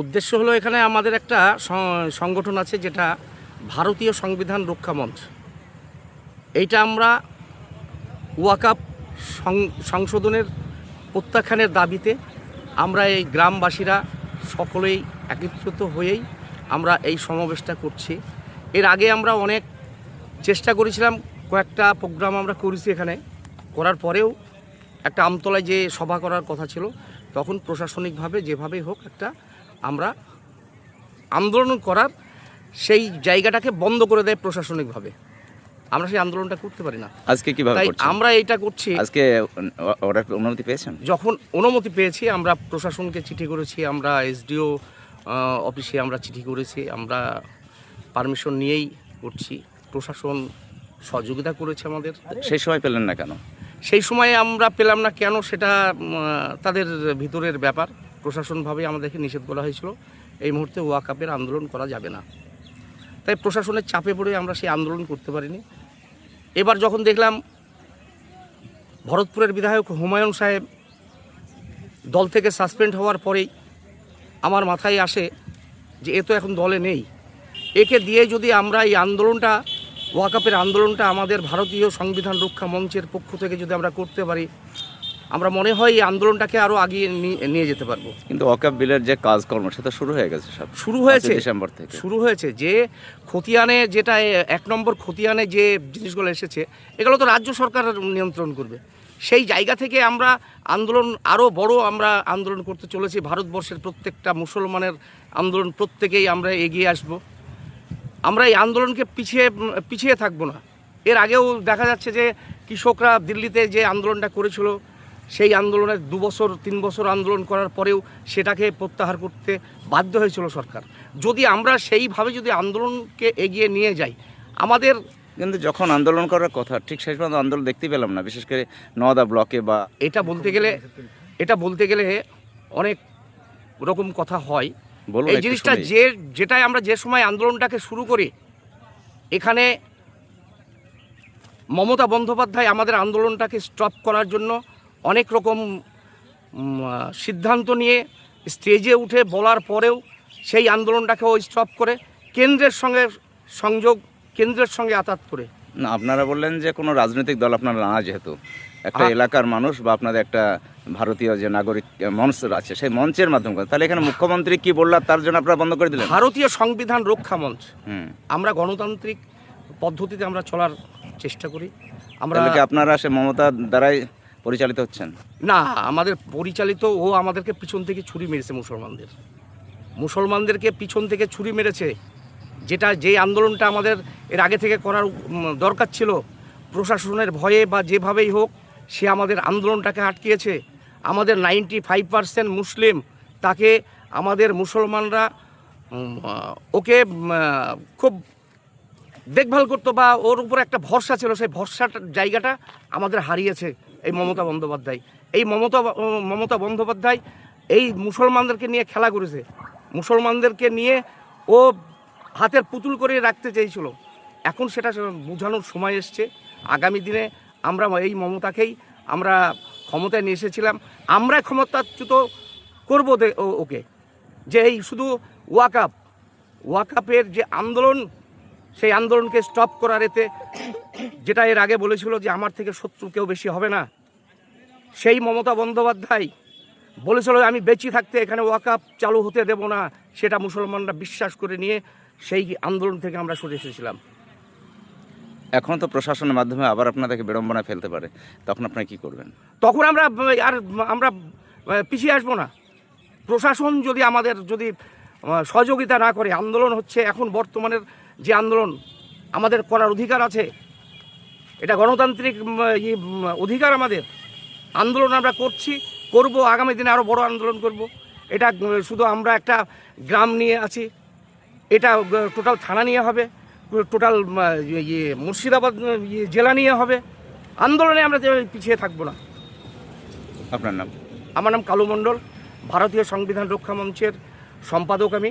উদ্দেশ্য হলো এখানে আমাদের একটা সংগঠন আছে যেটা ভারতীয় সংবিধান রক্ষা মঞ্চ। এইটা আমরা ওয়াকাপ সংশোধনের প্রত্যাখ্যানের দাবিতে আমরা এই গ্রামবাসীরা সকলেই একত্রিত হয়েই আমরা এই সমাবেশটা করছি। এর আগে আমরা অনেক চেষ্টা করেছিলাম, কয়েকটা প্রোগ্রাম আমরা করেছি এখানে। করার পরেও একটা আমতলায় যে সভা করার কথা ছিল তখন প্রশাসনিকভাবে যেভাবেই হোক একটা আমরা আন্দোলন করার সেই জায়গাটাকে বন্ধ করে দেয় প্রশাসনিকভাবে। আমরা সেই আন্দোলনটা করতে পারি না। আজকে কীভাবে তাই আমরা এইটা করছি। আজকে অর্ডার অনুমতি পেয়েছেন? যখন অনুমতি পেয়েছি আমরা প্রশাসনকে চিঠি করেছি আমরা এসডিও অফিসে আমরা চিঠি করেছি আমরা পারমিশন নিয়েই করছি। প্রশাসন সহযোগিতা করেছে আমাদের। সেই সময় পেলেন না কেন? সেই সময়ে আমরা পেলাম না কেন সেটা তাদের ভিতরের ব্যাপার। প্রশাসনভাবে আমাদেরকে নিষেধ করা হয়েছিল। এই মুহূর্তে ওয়াকাপের আন্দোলন করা যাবে না। তাই প্রশাসনের চাপে পড়ে আমরা সেই আন্দোলন করতে পারিনি। এবার যখন দেখলাম ভরতপুরের বিধায়ক হুমায়ুন সাহেব দল থেকে সাসপেন্ড হওয়ার পরেই আমার মাথায় আসে যে এ তো এখন দলে নেই। একে দিয়ে যদি আমরা এই আন্দোলনটা ওয়াকাপের আন্দোলনটা আমাদের ভারতীয় সংবিধান রক্ষা মঞ্চের পক্ষ থেকে যদি আমরা করতে পারি আমরা মনে হয় এই আন্দোলনটাকে আরও আগিয়ে নিয়ে যেতে পারব। কিন্তু ওয়াকাপ বিলের যে কাজকর্ম সেটা শুরু হয়ে গেছে সব। শুরু হয়েছে। ডিসেম্বর থেকে। শুরু হয়েছে। যে খতিয়ানে যেটা এক নম্বর খতিয়ানে যে জিনিসগুলো এসেছে এগুলো তো রাজ্য সরকার নিয়ন্ত্রণ করবে। সেই জায়গা থেকে আমরা আন্দোলন আরও বড় আমরা আন্দোলন করতে চলেছি। ভারতবর্ষের প্রত্যেকটা মুসলমানের আন্দোলন প্রত্যেকেই আমরা এগিয়ে আসব। আমরা এই আন্দোলনকে পিছিয়ে পিছিয়ে থাকব না। এর আগেও দেখা যাচ্ছে যে কৃষকরা দিল্লিতে যে আন্দোলনটা করেছিল সেই আন্দোলনের দু বছর তিন বছর আন্দোলন করার পরেও সেটাকে প্রত্যাহার করতে বাধ্য হয়েছিল সরকার। যদি আমরা সেইভাবে যদি আন্দোলনকে এগিয়ে নিয়ে যাই আমাদের কিন্তু যখন আন্দোলন করার কথা ঠিক সেই পর্যন্ত আন্দোলন দেখতে পেলাম না বিশেষ করে নওদা ব্লকে বা এটা বলতে গেলে এটা বলতে গেলে অনেক রকম কথা হয়। বলুন এই জিনিসটা যে যেটাই আমরা যে সময় আন্দোলনটাকে শুরু করি এখানে মমতা বন্দ্যোপাধ্যায় আমাদের আন্দোলনটাকে স্টপ করার জন্য অনেক রকম সিদ্ধান্ত নিয়ে স্টেজে উঠে বলার পরেও সেই আন্দোলনটাকে ও স্টপ করে কেন্দ্রের সঙ্গে সংযোগ কেন্দ্রের সঙ্গে আতাত করে। না আপনারা বললেন যে কোনো রাজনৈতিক দল আপনারা না যেহেতু। একটা এলাকার মানুষ বা আপনাদের একটা ভারতীয় যে নাগরিক মঞ্চ আছে সেই মঞ্চের মাধ্যমে তাহলে এখানে মুখ্যমন্ত্রী কি বলল তার জন্য আপনারা বন্ধ করে দিলেন? ভারতীয় সংবিধান রক্ষা মঞ্চ। আমরা গণতান্ত্রিক পদ্ধতিতে আমরা চলার চেষ্টা করি। আমরা আপনারা সে মমতার দ্বারাই পরিচালিত হচ্ছেন? না আমাদের পরিচালিত ও আমাদেরকে পিছন থেকে ছুরি মেরেছে মুসলমানদের। মুসলমানদেরকে পিছন থেকে ছুরি মেরেছে যেটা যে আন্দোলনটা আমাদের এর আগে থেকে করার দরকার ছিল, প্রশাসনের ভয়ে বা যেভাবেই হোক সে আমাদের আন্দোলনটাকে আটকিয়েছে। আমাদের নাইনটি ফাইভ মুসলিম, তাকে আমাদের মুসলমানরা ওকে খুব দেখভাল করতো বা ওর উপর একটা ভরসা ছিল, সেই ভরসার জায়গাটা আমাদের হারিয়েছে এই মমতা বন্দ্যোপাধ্যায়। এই মমতা মমতা বন্দ্যোপাধ্যায় এই মুসলমানদেরকে নিয়ে খেলা করেছে। মুসলমানদেরকে নিয়ে ও হাতের পুতুল করে রাখতে চেয়েছিল। এখন সেটা বোঝানোর সময় এসছে। আগামী দিনে আমরা এই মমতাকেই আমরা ক্ষমতায় নিয়ে এসেছিলাম। আমরা ক্ষমতাচ্যুত করব ওকে। যে এই শুধু ওয়াকাপ ওয়াকাপের যে আন্দোলন, সেই আন্দোলনকে স্টপ করার এতে যেটা এর আগে বলেছিল যে আমার থেকে শত্রু কেউ বেশি হবে না। সেই মমতা বন্দ্যোপাধ্যায় বলেছিল, আমি বেঁচে থাকতে এখানে ওয়াকাপ চালু হতে দেব না। সেটা মুসলমানরা বিশ্বাস করে নিয়ে সেই আন্দোলন থেকে আমরা সরে এসেছিলাম। এখন তো প্রশাসনের মাধ্যমে আবার আপনাদেরকে বিড়ম্বনা ফেলতে পারে। তখন আপনারা কি করবেন? তখন আমরা আর আমরা পিছিয়ে আসব না। প্রশাসন যদি আমাদের যদি সহযোগিতা না করে আন্দোলন হচ্ছে এখন বর্তমানের যে আন্দোলন আমাদের করার অধিকার আছে। এটা গণতান্ত্রিক অধিকার আমাদের। আন্দোলন আমরা করছি করব আগামী দিনে আরও বড় আন্দোলন করব। এটা শুধু আমরা একটা গ্রাম নিয়ে আছি। এটা টোটাল থানা নিয়ে হবে টোটাল ইয়ে মুর্শিদাবাদ ইয়ে, জেলা নিয়ে হবে। আন্দোলনে আমরা পিছিয়ে থাকব না। আপনার নাম? আমার নাম কালু মণ্ডল ভারতীয় সংবিধান রক্ষা মঞ্চের সম্পাদক আমি।